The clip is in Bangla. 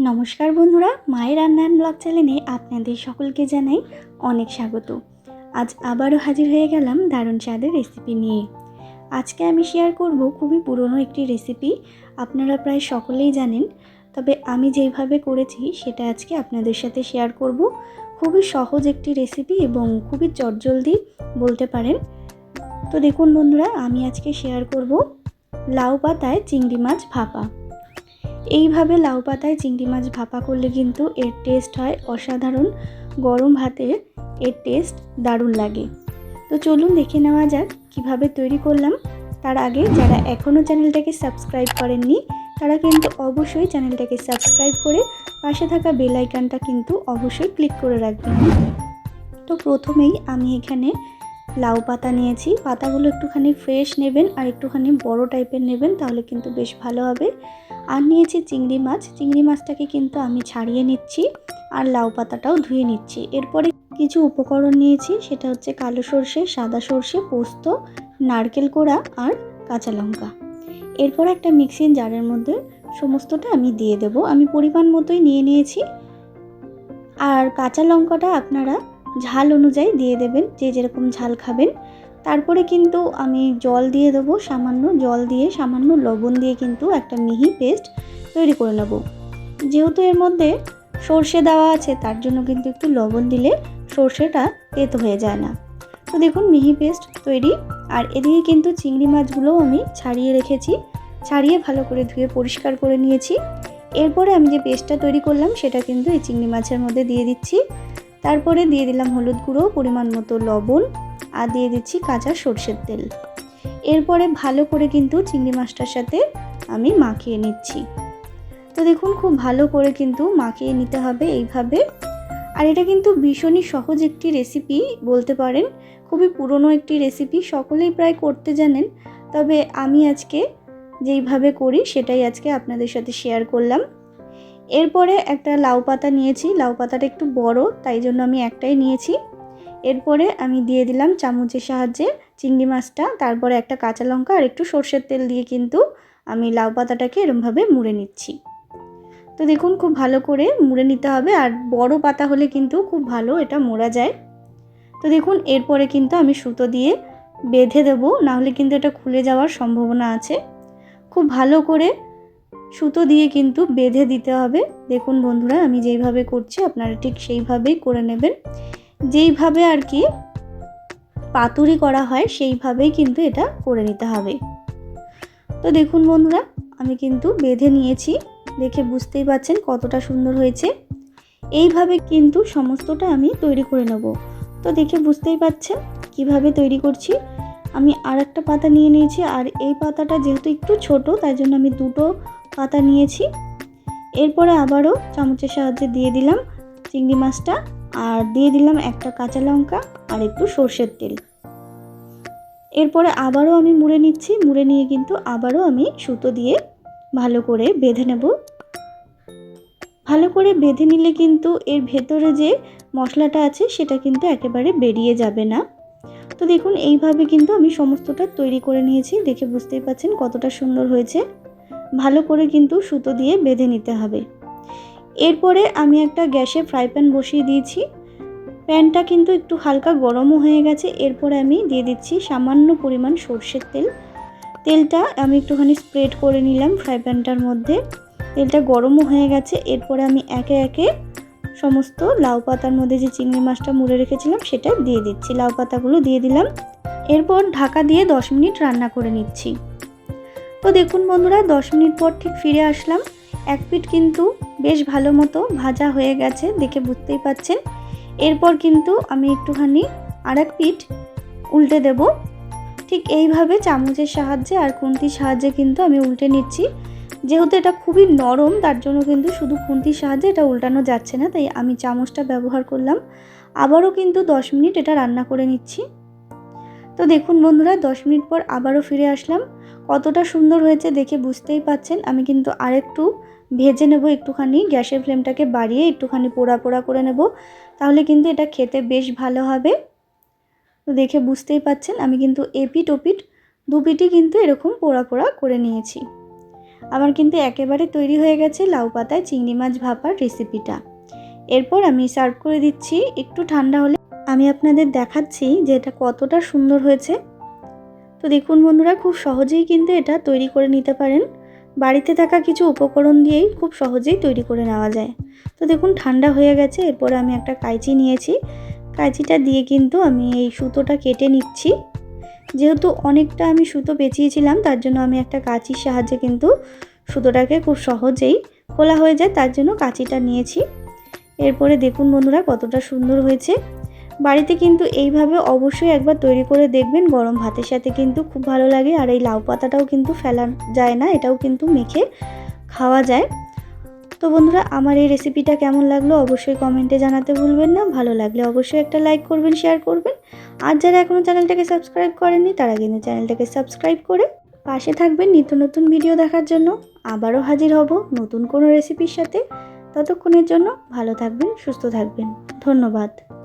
নমস্কার বন্ধুরা, মায়ের রান্নান ব্লগ চ্যানেলে আপনাদের সকলকে জানাই অনেক স্বাগত। আজ আবারও হাজির হয়ে গেলাম দারুণ স্বাদের রেসিপি নিয়ে। আজকে আমি শেয়ার করব খুবই পুরনো একটি রেসিপি আপনারা প্রায় সকলেই জানেন। তবে আমি যেইভাবে করেছি, সেটা আজকে আপনাদের সাথে শেয়ার করব। খুবই সহজ একটি রেসিপি এবং খুবই চটজলদি বলতে পারেন। তো দেখুন বন্ধুরা, আমি আজকে শেয়ার করব লাউ পাতায় চিংড়ি মাছ ভাপা। এইভাবে লাউ পাতায় চিংড়ি মাছ ভাপা করলে কিন্তু এর টেস্ট হয় অসাধারণ। গরম ভাতে এর টেস্ট দারুণ লাগে। তো চলুন দেখে নেওয়া যাক কীভাবে তৈরি করলাম। তার আগে যারা এখনও চ্যানেলটাকে সাবস্ক্রাইব করেননি, তারা কিন্তু অবশ্যই চ্যানেলটাকে সাবস্ক্রাইব করে পাশে থাকা বেল আইকনটা কিন্তু অবশ্যই ক্লিক করে রাখবেন। তো প্রথমেই আমি এখানে লাউ পাতা নিয়েছি। পাতাগুলো একটুখানি ফ্রেশ নেবেন আর একটুখানি বড় টাইপের নেবেন, তাহলে কিন্তু বেশ ভালো হবে। আর নিয়েছি চিংড়ি মাছ। চিংড়ি মাছটাকে কিন্তু আমি ছাড়িয়ে নিচ্ছি আর লাউ পাতাটাও ধুয়ে নিচ্ছি। এরপরে কিছু উপকরণ নিয়েছি, সেটা হচ্ছে কালো সর্ষে, সাদা সর্ষে, পোস্ত, নারকেল কোড়া আর কাঁচা লঙ্কা। এরপর একটা মিক্সিং জারের মধ্যে সমস্তটা আমি দিয়ে দেব। আমি পরিমাণ মতোই নিয়ে নিয়েছি। আর কাঁচা লঙ্কাটা আপনারা ঝাল অনুযায়ী দিয়ে দেবেন। যে যেরকম ঝাল খাবেন তারপরে কিন্তু আমি জল দিয়ে দেবো, সামান্য জল দিয়ে, সামান্য লবণ দিয়ে কিন্তু একটা মিহি পেস্ট তৈরি করে নেব। যেহেতু এর মধ্যে সর্ষে দেওয়া আছে, তার জন্য কিন্তু একটু লবণ দিলে সর্ষেটা তেতো হয়ে যায় না। তো দেখুন, মিহি পেস্ট তৈরি। আর এদিকে কিন্তু চিংড়ি মাছগুলোও আমি ছাড়িয়ে রেখেছি। ছাড়িয়ে ভালো করে ধুয়ে পরিষ্কার করে নিয়েছি। এরপরে আমি যে পেস্টটা তৈরি করলাম, সেটা কিন্তু এই চিংড়ি মাছের মধ্যে দিয়ে দিচ্ছি। তারপরে দিয়ে দিলাম হলুদ গুঁড়ো, পরিমাণ মতো লবণ। আর দিয়ে দিচ্ছি কাঁচা সর্ষের তেল। এরপরে ভালো করে কিন্তু চিংড়ি মাছটার সাথে আমি মাখিয়ে নিচ্ছি। তো দেখুন, খুব ভালো করে কিন্তু মাখিয়ে নিতে হবে এইভাবে। আর এটা কিন্তু ভীষণই সহজ একটি রেসিপি বলতে পারেন। খুবই পুরনো একটি রেসিপি সকলেই প্রায় করতে জানেন। তবে আমি আজকে যেইভাবে করি, সেটাই আজকে আপনাদের সাথে শেয়ার করলাম। এরপরে একটা লাউ পাতা নিয়েছি। লাউ পাতাটা একটু বড়, তাই জন্য আমি একটাই নিয়েছি। এরপরে আমি দিয়ে দিলাম চামচের সাহায্যে চিংড়ি মাছটা, তারপরে একটা কাঁচা লঙ্কা আর একটু সর্ষের তেল দিয়ে কিন্তু আমি লাউ পাতাটাকে এরমভাবে মুড়ে নিচ্ছি। তো দেখুন খুব ভালো করে মুড়ে নিতে হবে আর বড় পাতা হলে কিন্তু খুব ভালো এটা মোড়া যায়। তো দেখুন এরপরে কিন্তু আমি সুতো দিয়ে বেঁধে দেবো, নাহলে কিন্তু এটা খুলে যাওয়ার সম্ভাবনা আছে। খুব ভালো করে সুতো দিয়ে কিন্তু বেঁধে দিতে হবে। দেখুন বন্ধুরা আমি যেইভাবে করছি আপনারা ঠিক সেইভাবেই করে নেবেন। যেইভাবে আর কি পাতুরি করা হয়, সেইভাবেই কিন্তু এটা করে নিতে হবে। তো দেখুন বন্ধুরা, আমি কিন্তু বেঁধে নিয়েছি। দেখে বুঝতেই পাচ্ছেন কতটা সুন্দর হয়েছে। এইভাবে কিন্তু সমস্তটা আমি তৈরি করে নেব। তো দেখে বুঝতেই পাচ্ছেন কীভাবে তৈরি করছি। আমি আর একটা পাতা নিয়ে নিয়েছি, আর এই পাতাটা যেহেতু একটু ছোট, তাই জন্য আমি দুটো পাতা নিয়েছি। এরপরে আবারও চামচের সাহায্যে দিয়ে দিলাম চিংড়ি মাছটা। আর দিয়ে দিলাম একটা কাঁচা লঙ্কা আর একটু সর্ষের তেল। এরপরে আবারও আমি মুড়ে নিচ্ছি। মুড়ে নিয়ে কিন্তু আবারও আমি সুতো দিয়ে ভালো করে বেঁধে নেব। ভালো করে বেঁধে নিলে কিন্তু এর ভেতরে যে মশলাটা আছে সেটা কিন্তু একেবারে বেরিয়ে যাবে না। তো দেখুন, এইভাবে কিন্তু আমি সমস্তটা তৈরি করে নিয়েছি। দেখে বুঝতেই পাচ্ছেন কতটা সুন্দর হয়েছে। ভালো করে কিন্তু সুতো দিয়ে বেঁধে নিতে হবে। এরপরে আমি একটা গ্যাসে ফ্রাই প্যান বসিয়ে দিয়েছি। প্যানটা কিন্তু একটু হালকা গরমও হয়ে গেছে। এরপরে আমি দিয়ে দিচ্ছি সামান্য পরিমাণ সর্ষের তেল। তেলটা আমি একটুখানি স্প্রেড করে নিলাম ফ্রাই প্যানটার মধ্যে। তেলটা গরমও হয়ে গেছে। এরপরে আমি একে একে সমস্ত লাউ পাতার মধ্যে যে চিংড়ি মাছটা মুড়ে রেখেছিলাম, সেটা দিয়ে দিচ্ছি। লাউ পাতাগুলো দিয়ে দিলাম। এরপর ঢাকা দিয়ে দশ মিনিট রান্না করে নিচ্ছি। তো দেখুন বন্ধুরা, দশ মিনিট পর ঠিক ফিরে আসলাম। এক পিঠ কিন্তু বেশ ভালো মতো ভাজা হয়ে গেছে, দেখে বুঝতেই পাচ্ছেন এরপর কিন্তু আমি একটুখানি আর এক পিঠ উল্টে দেব। ঠিক এইভাবে চামচের সাহায্যে আর খুন্তির সাহায্যে কিন্তু আমি উল্টে নিচ্ছি। যেহেতু এটা খুবই নরম, তার জন্য কিন্তু শুধু খুন্তির সাহায্যে এটা উল্টানো যাচ্ছে না, তাই আমি চামচটা ব্যবহার করলাম। আবারও কিন্তু দশ মিনিট এটা রান্না করে নিচ্ছি। তো দেখুন বন্ধুরা, দশ মিনিট পর আবারও ফিরে আসলাম। কতটা সুন্দর হয়েছে দেখে বুঝতেই পাচ্ছেন। আমি কিন্তু আরেকটু ভেজে নেব একটুখানি, গ্যাসের ফ্লেমটাকে বাড়িয়ে একটুখানি পোড়া পোড়া করে নেব। তাহলে কিন্তু এটা খেতে বেশ ভালো হবে। তো দেখে বুঝতেই পাচ্ছেন, আমি কিন্তু এপিট ওপিট দুপিটি কিন্তু এরকম পোড়া পোড়া করে নিয়েছি। আমার কিন্তু একেবারে তৈরি হয়ে গেছে লাউ পাতায় চিংড়ি মাছ ভাপার রেসিপিটা। এরপর আমি সার্ভ করে দিচ্ছি, একটু ঠান্ডা হলে আমি আপনাদের দেখাচ্ছি যে এটা কতটা সুন্দর হয়েছে। তো দেখুন বন্ধুরা, খুব সহজেই কিন্তু এটা তৈরি করে নিতে পারেন। বাড়িতে থাকা কিছু উপকরণ দিয়েই খুব সহজেই তৈরি করে নেওয়া যায়। তো দেখুন, ঠান্ডা হয়ে গেছে, এরপর আমি একটা কাঁচি নিয়েছি। কাঁচিটা দিয়ে কিন্তু আমি এই সুতোটা কেটে নিচ্ছি। যেহেতু অনেকটা আমি সুতো পেঁচিয়েছিলাম, তার জন্য আমি একটা কাঁচির সাহায্যে কিন্তু সুতোটাকে খুব সহজেই খোলা হয়ে যায়, তার জন্য কাঁচিটা নিয়েছি। এরপরে দেখুন বন্ধুরা, কতটা সুন্দর হয়েছে। বাড়িতে কিন্তু এইভাবে অবশ্যই একবার তৈরি করে দেখবেন। গরম ভাতের সাথে কিন্তু খুব ভালো লাগে। আর এই লাউ পাতাটাও কিন্তু ফেলা যায় না, এটাও কিন্তু মেখে খাওয়া যায়। তো বন্ধুরা, আমার এই রেসিপিটা কেমন লাগল অবশ্যই কমেন্টে জানাতে ভুলবেন না। ভালো লাগলে অবশ্যই একটা লাইক করবেন শেয়ার করবেন। আর যারা এখনও চ্যানেলটাকে সাবস্ক্রাইব করেননি, তারা কিন্তু চ্যানেলটাকে সাবস্ক্রাইব করে পাশে থাকবেন নিত্য নতুন ভিডিও দেখার জন্য। আবারও হাজির হব নতুন কোনো রেসিপির সাথে। ততক্ষণের জন্য ভালো থাকবেন, সুস্থ থাকবেন। ধন্যবাদ।